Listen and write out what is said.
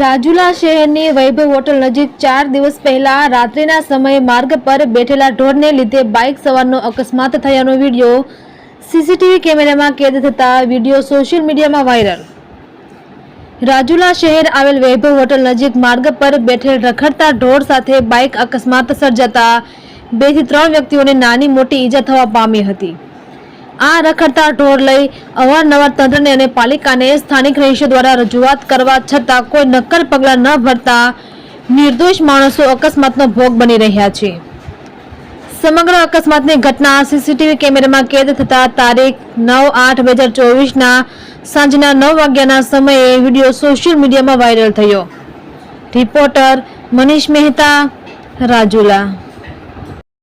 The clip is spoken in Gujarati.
રાજુલા શહેરની વૈભવ હોટલ નજીક ચાર દિવસ પહેલા રાત્રિના સમયે માર્ગ પર બેઠેલા ઢોરને લીધે બાઇક સવારનો અકસ્માત થયાનો વીડિયો સીસીટીવી કેમેરામાં કેદ થતા વીડિયો સોશિયલ મીડિયામાં વાયરલ. રાજુલા શહેર આવેલ વૈભવ હોટલ નજીક માર્ગ પર બેઠેલ રખડતા ઢોર સાથે બાઇક અકસ્માત સર્જાતા બેથી ત્રણ વ્યક્તિઓને નાની મોટી ઈજા થવા પામી હતી. આ રખડતા ઢોર લઈ અવારનવાર તંત્રને અને પાલિકાને સ્થાનિક રહીશો દ્વારા રજૂઆત કરવા છતાં કોઈ નક્કર પગલાં ન ભરતા નિર્દોષ માણસો અકસ્માતનો ભોગ બની રહ્યા છે. સમગ્ર અકસ્માતની ઘટના સીસીટીવી કેમેરામાં કેદ થતા તારીખ નવ આઠ બે હજાર ચોવીસના સાંજના નવ વાગ્યાના સમયે વીડિયો સોશિયલ મીડિયામાં વાયરલ થયો. રિપોર્ટર મનીષ મહેતા, રાજુલા.